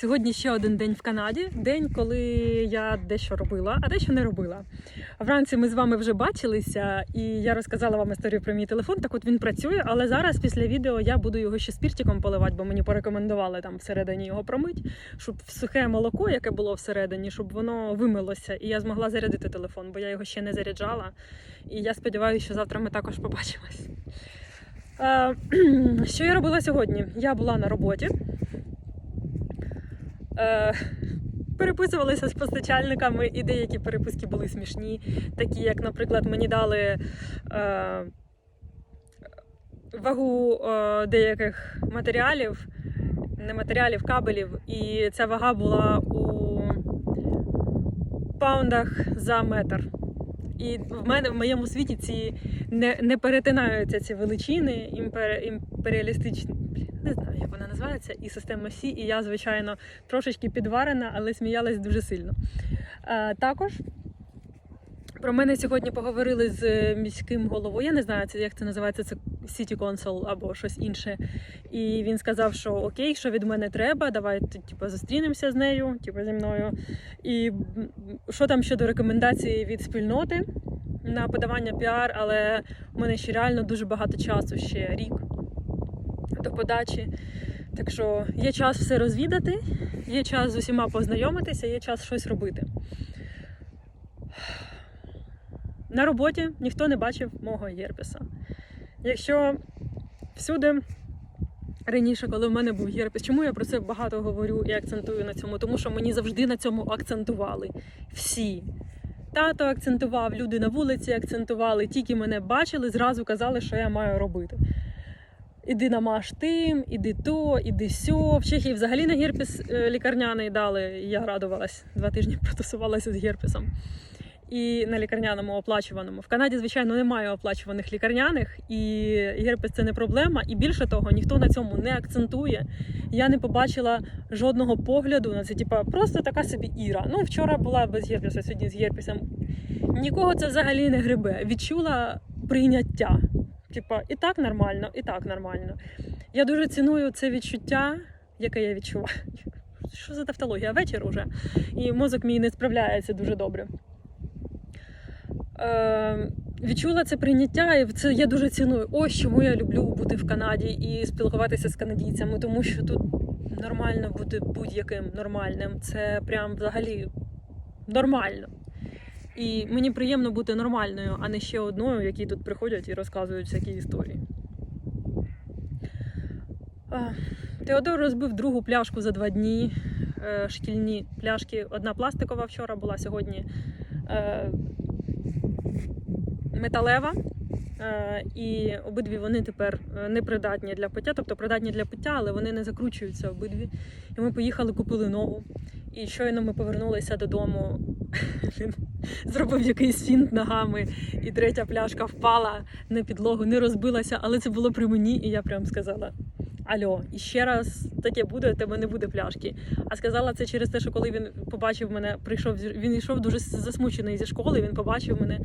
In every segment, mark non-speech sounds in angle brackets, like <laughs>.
Сьогодні ще один день в Канаді. День, коли я дещо робила, а дещо не робила. Вранці ми з вами вже бачилися, і я розказала вам історію про мій телефон. Так от він працює, але зараз після відео я буду його ще спіртиком поливати, бо мені порекомендували там всередині його промить, щоб сухе молоко, яке було всередині, щоб воно вимилося, і я змогла зарядити телефон, бо я його ще не заряджала. І я сподіваюся, що завтра ми також побачимось. Е, <clears throat> Що я робила сьогодні? Я була на роботі. Е, Переписувалися з постачальниками, і деякі переписки були смішні, такі як, наприклад, мені дали е, вагу е, деяких матеріалів, не матеріалів, кабелів, і ця вага була у паундах за метр. І в мене в моєму світі ці не, не перетинаються ці величини імпер, імперіалістичні. Не знаю, як вона називається, і система Сі. І я, звичайно, трошечки підварена, але сміялась дуже сильно. Е, також про мене сьогодні поговорили з міським головою. Я не знаю, як це називається, це City Council або щось інше. І він сказав, що окей, що від мене треба, давайте типу, зустрінемося з нею, типу, зі мною. І що там щодо рекомендацій від спільноти на подавання піар, але у мене ще реально дуже багато часу, ще рік до подачі. Так що є час все розвідати, є час з усіма познайомитися, є час щось робити. На роботі ніхто не бачив мого герпеса. Якщо всюди раніше, коли в мене був герпес, чому я про це багато говорю і акцентую на цьому? Тому що мені завжди на цьому акцентували. Всі. Тато акцентував, люди на вулиці акцентували, тільки мене бачили, зразу казали, що я маю робити. Іди намаж тим, іди то, іди сьо. В Чехії взагалі на герпес е, лікарняний дали. Я радувалась. Два тижні <laughs> протусувалася з герпесом. І на лікарняному оплачуваному. В Канаді, звичайно, немає оплачуваних лікарняних, і герпес це не проблема. І більше того, ніхто на цьому не акцентує. Я не побачила жодного погляду на це. Типа, просто така собі Іра. Ну, вчора була без герпеса, сьогодні з герпесом. Нікого це взагалі не грибе. Відчула прийняття. Типа, і так нормально, і так нормально. Я дуже ціную це відчуття, яке я відчуваю. Що за тавтологія? Вечір уже. І мозок мій не справляється дуже добре. Е, відчула це прийняття, і це я дуже ціную. Ось чому я люблю бути в Канаді і спілкуватися з канадійцями, тому що тут нормально бути будь-яким нормальним. Це прям взагалі нормально. І мені приємно бути нормальною, а не ще одною, які тут приходять і розказують всякі історії. Теодор розбив другу пляшку за два дні. Е, Шкільні пляшки. Одна пластикова вчора була сьогодні е, металева. Е, І обидві вони тепер непридатні для пиття, тобто придатні для пиття, але вони не закручуються обидві. І ми поїхали, купили нову. І щойно ми повернулися додому. Він зробив якийсь фінт ногами, і третя пляшка впала на підлогу, не розбилася, але це було при мені, і я прям сказала: Альо, і ще раз таке буде, у тебе не буде пляшки. А сказала це через те, що коли він побачив мене, прийшов він йшов дуже засмучений зі школи. Він побачив мене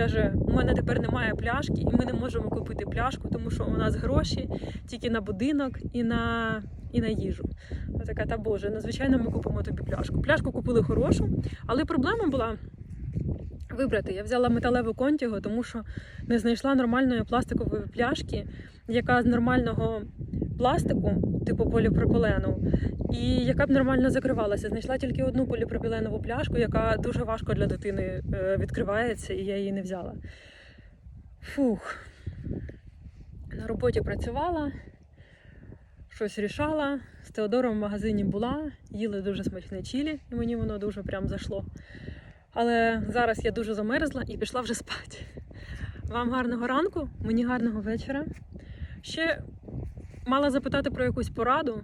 каже: У мене тепер немає пляшки, і ми не можемо купити пляшку, тому що у нас гроші тільки на будинок і на, і на їжу. Така, та Боже, ну звичайно, ми купимо тобі пляшку. Пляшку купили хорошу, але проблема була. Вибрати. Я взяла металеву контіго, тому що не знайшла нормальної пластикової пляшки, яка з нормального пластику, типу поліпропилену, і яка б нормально закривалася. Знайшла тільки одну поліпропіленову пляшку, яка дуже важко для дитини е, відкривається, і я її не взяла. Фух. На роботі працювала, щось рішала. З Теодором в магазині була, їли дуже смачне чілі, і мені воно дуже прям зайшло. Але зараз я дуже замерзла і пішла вже спати. Вам гарного ранку, мені гарного вечора. Ще мала запитати про якусь пораду,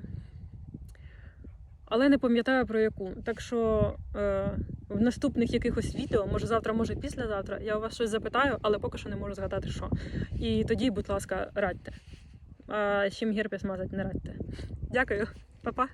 але не пам'ятаю про яку. Так що е, в наступних якихось відео, може завтра, може післязавтра, я у вас щось запитаю, але поки що не можу згадати, що. І тоді, будь ласка, радьте. А чим герпес мазати, не радьте. Дякую, Па-па.